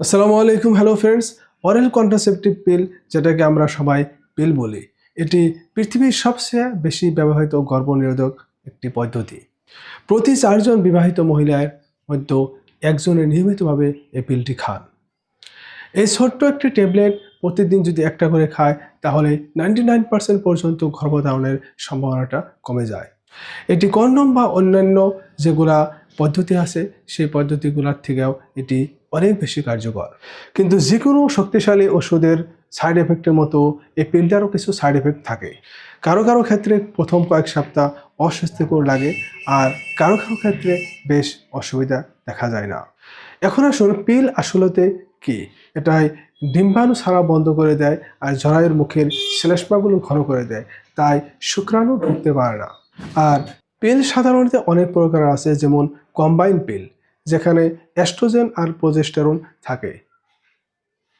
আসসালামু আলাইকুম hello friends oral contraceptive pill যেটাকে আমরা সবাই পিল বলি, এটি পৃথিবীর সবচেয়ে বেশি ব্যবহৃত গর্ভনিরোধক একটি পদ্ধতি। প্রতি চারজন বিবাহিত মহিলার মধ্যে একজনে নিয়মিতভাবে এই পিলটি খান। এই ছোট্ট একটি ট্যাবলেট প্রতিদিন যদি একটা করে খায়, তাহলে নাইনটি নাইন পার্সেন্ট পর্যন্ত গর্ভধারণের সম্ভাবনাটা কমে যায়। এটি কন্ডম বা অন্যান্য যেগুলা পদ্ধতি আছে, সেই পদ্ধতিগুলোর থেকেও এটি অনেক বেশি কার্যকর। কিন্তু যে কোনো শক্তিশালী ওষুধের সাইড এফেক্টের মতো এই পিলটারও কিছু সাইড এফেক্ট থাকে। কারও কারও ক্ষেত্রে প্রথম কয়েক সপ্তাহ অস্বস্তিকর লাগে আর কারও কারও ক্ষেত্রে বেশ অসুবিধা দেখা যায় না। এখন আসুন পিল আসলতে কি? এটাই ডিম্বাণু ছাড়া বন্ধ করে দেয় আর জরায়ুর মুখের শ্লেষ্মাগুলো ঘন করে দেয়। তাই শুক্রাণু ঢুকতে পারে না। আর পিল সাধারণত অনেক প্রকার আছে যেমন কম্বাইন পিল যেখানে অ্যাস্ট্রোজেন আর প্রোজেস্টেরন থাকে।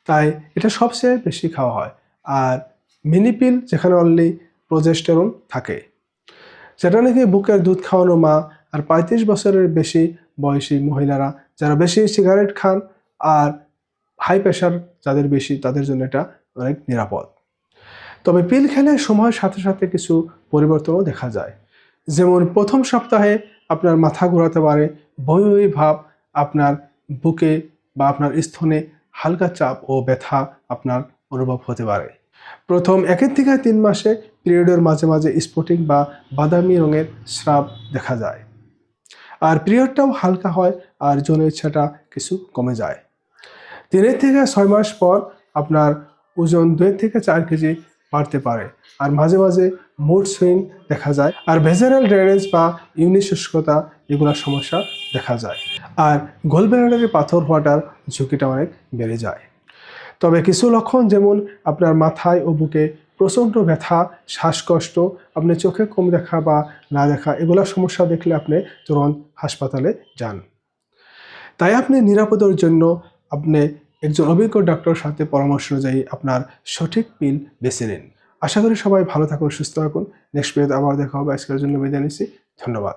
তাই এটা সবচেয়ে বেশি খাওয়া হয়। আর মিনি পিল যেখানে অনলি প্রোজেস্টেরন থাকে। যেটা নাকি বুকের দুধ খাওয়ানো মা আর পঁয়ত্রিশ বছরের বেশি বয়সী মহিলারা, যারা বেশি সিগারেট খান আর হাই প্রেশার যাদের বেশি, তাদের জন্য এটা অনেক নিরাপদ। তবে পিল খেলে সময়ের সাথে সাথে কিছু পরিবর্তনও দেখা যায়। যেমন প্রথম সপ্তাহে আপনার মাথা ঘোরাতে পারে বই বই ভাব আপনার বুকে বা আপনার স্থনে হালকা চাপ ও ব্যথা আপনার অনুভব হতে পারে। প্রথম একের থেকে তিন মাসে পিরিয়ডের মাঝে মাঝে স্ফটিক বা বাদামি রঙের স্রাব দেখা যায়। আর পিরিয়ডটাও হালকা হয় আর যৌন ইচ্ছাটা কিছু কমে যায়। তিনের থেকে ছয় মাস পর আপনার ওজন দুই থেকে চার কেজি বাড়তে পারে। আর মাঝে মাঝে মুড সুইং দেখা যায়। আর ভেজারাল ড্রেনেজ বা ইউনি শুষ্কতা এগুলোর সমস্যা দেখা যায়। আর গোলব্লাডারে পাথর হওয়াটার ঝুঁকিটা অনেক বেড়ে যায়। তবে কিছু লক্ষণ যেমন আপনার মাথায় ও বুকে প্রচণ্ড ব্যথা, শ্বাসকষ্ট, আপনি চোখে কম দেখা বা না দেখা এগুলোর সমস্যা দেখলে আপনি তুরন্ত হাসপাতালে যান। তাই আপনি নিরাপদের জন্য আপনি একজন অভিজ্ঞ ডক্টরের সাথে পরামর্শ অনুযায়ী আপনার সঠিক পিল বেছে নিন। আশা করি সবাই ভালো থাকুন, সুস্থ থাকুন। নেক্সট ভিডিওতে আবার দেখা হবে। আজকের জন্য বিদায় নিচ্ছি। ধন্যবাদ।